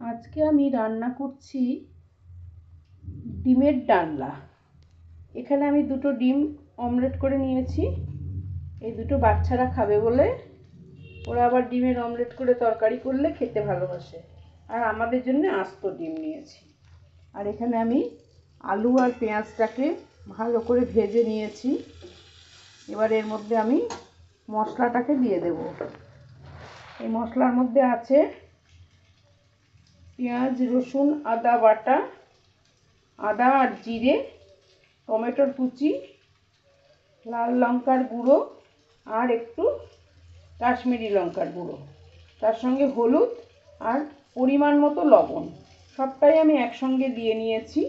আজকে আমি রান্না করছি ডিমের ডালনা। এখানে আমি দুটো ডিম অমলেট করে নিয়েছি। এই দুটো বাচ্চারা খাবে বলে ওরা আবার ডিমের অমলেট করে তরকারি করলে খেতে ভালোবাসে। আর আমাদের জন্য আস্ত ডিম নিয়েছি। আর এখানে আমি আলু আর পেঁয়াজটাকে ভালো করে ভেজে নিয়েছি। এবার এর মধ্যে আমি মশলাটাকে দিয়ে দেব। এই মশলার মধ্যে আছে পেঁয়াজ, রসুন, আদা বাটা, আদা আর জিরে, টমেটোর কুচি, লাল লঙ্কার গুঁড়ো আর একটু কাশ্মীরি লঙ্কার গুঁড়ো। তার সঙ্গে হলুদ আর পরিমাণ মতো লবণ। সবটাই আমি একসঙ্গে দিয়ে নিয়েছি।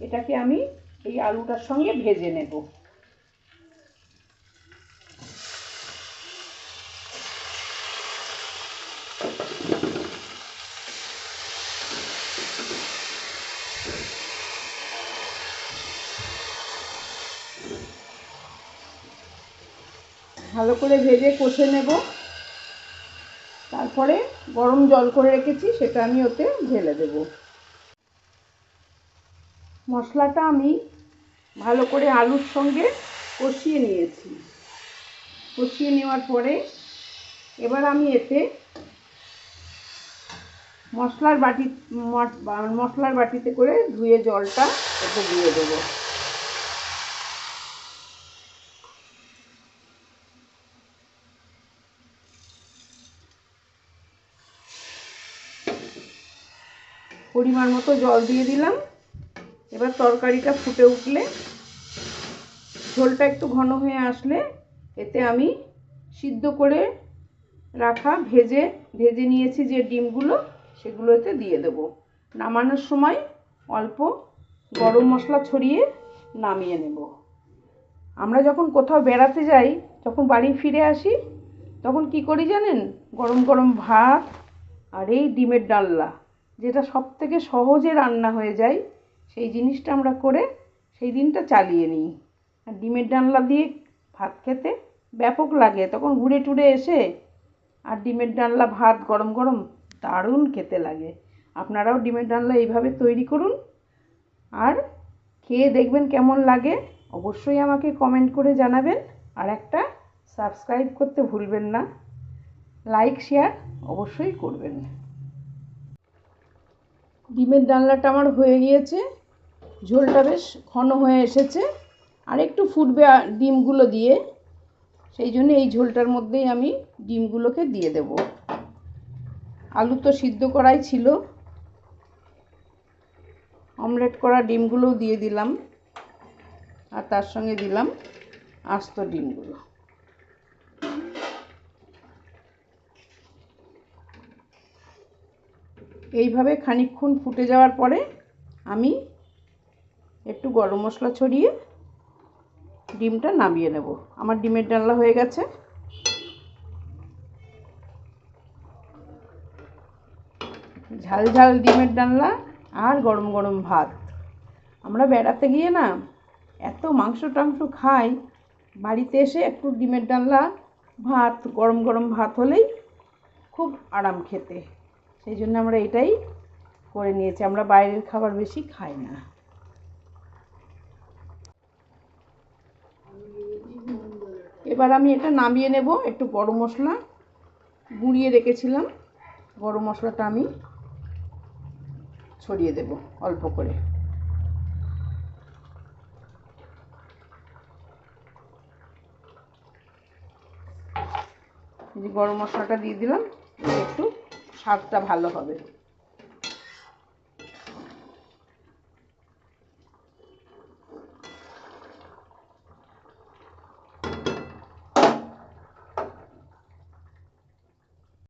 এটাকে আমি এই আলুটার সঙ্গে ভেজে নেব। ভালো করে ভেজে কষে নেব। তারপরে গরম জল করে রেখেছি, সেটা আমি ওতে ঢেলে দেব। মশলাটা আমি ভালো করে আলুর সঙ্গে কষিয়ে নিয়েছি। কষিয়ে নেওয়ার পরে এবার আমি এতে মশলার বাটি মশলার বাটিতে করে ধুয়ে জলটা এতে দিয়ে দেবো। পরিমাণ মতো জল দিয়ে দিলাম। এবার তরকারিটা ফুটে উঠলে, ঝোলটা একটু ঘন হয়ে আসলে এতে আমি সিদ্ধ করে রাখা ভেজে ভেজে নিয়েছি যে ডিমগুলো সেগুলো এতে দিয়ে দেব। নামানোর সময় অল্প গরম মশলা ছড়িয়ে নামিয়ে নেব। আমরা যখন কোথাও বেড়াতে যাই, যখন বাড়ি ফিরে আসি, তখন কি করি জানেন? গরম গরম ভাত আর এই ডিমের ডালনা। যেটা সব থেকে সহজে রান্না হয়ে যায়, সেই জিনিসটা আমরা করে সেই দিনটা চালিয়ে নিই। আর ডিমের ডালনা দিয়ে ভাত খেতে ব্যাপক লাগে, তখন ঘুরে টুরে এসে আর ডিমের ডালনা ভাত গরম গরম দারুণ খেতে লাগে। আপনারাও ডিমের ডালনা এইভাবে তৈরি করুন। আর খেয়ে দেখবেন কেমন লাগে, অবশ্যই আমাকে কমেন্ট করে জানাবেন। আর একটা সাবস্ক্রাইব করতে ভুলবেন না, লাইক, শেয়ার অবশ্যই করবেন। ডিমের ডালনাটা আমার হয়ে গিয়েছে। ঝোলটা বেশ ঘন হয়ে এসেছে। আর একটু ফুটবে ডিমগুলো দিয়ে। সেই জন্য এই ঝোলটার মধ্যেই আমি ডিমগুলোকে দিয়ে দেব। আলু তো সিদ্ধ করাই ছিল। অমলেট করা ডিমগুলোও দিয়ে দিলাম। আর তার সঙ্গে দিলাম আস্ত ডিমগুলো। এইভাবে খানিকক্ষণ ফুটে যাওয়ার পরে আমি একটু গরম মশলা ছড়িয়ে ডিমটা নামিয়ে নেব। আমার ডিমের ডালনা হয়ে গেছে। ঝাল ঝাল ডিমের ডালনা আর গরম গরম ভাত। আমরা বেড়াতে গিয়ে না এত মাংস টাংস খাই, বাড়িতে এসে একটু ডিমের ডালনা, ভাত, গরম গরম ভাত হলেই খুব আরাম খেতে। সেই জন্য আমরা এটাই করে নিয়েছি। আমরা বাইরের খাবার বেশি খাই না। এবার আমি এটা নামিয়ে নেব, একটু গরম মশলা গুঁড়িয়ে রেখেছিলাম। গরম মশলাটা আমি ছড়িয়ে দেব অল্প করে। গরম মশলাটা দিয়ে দিলাম একটু স্বাদটা ভালো হবে।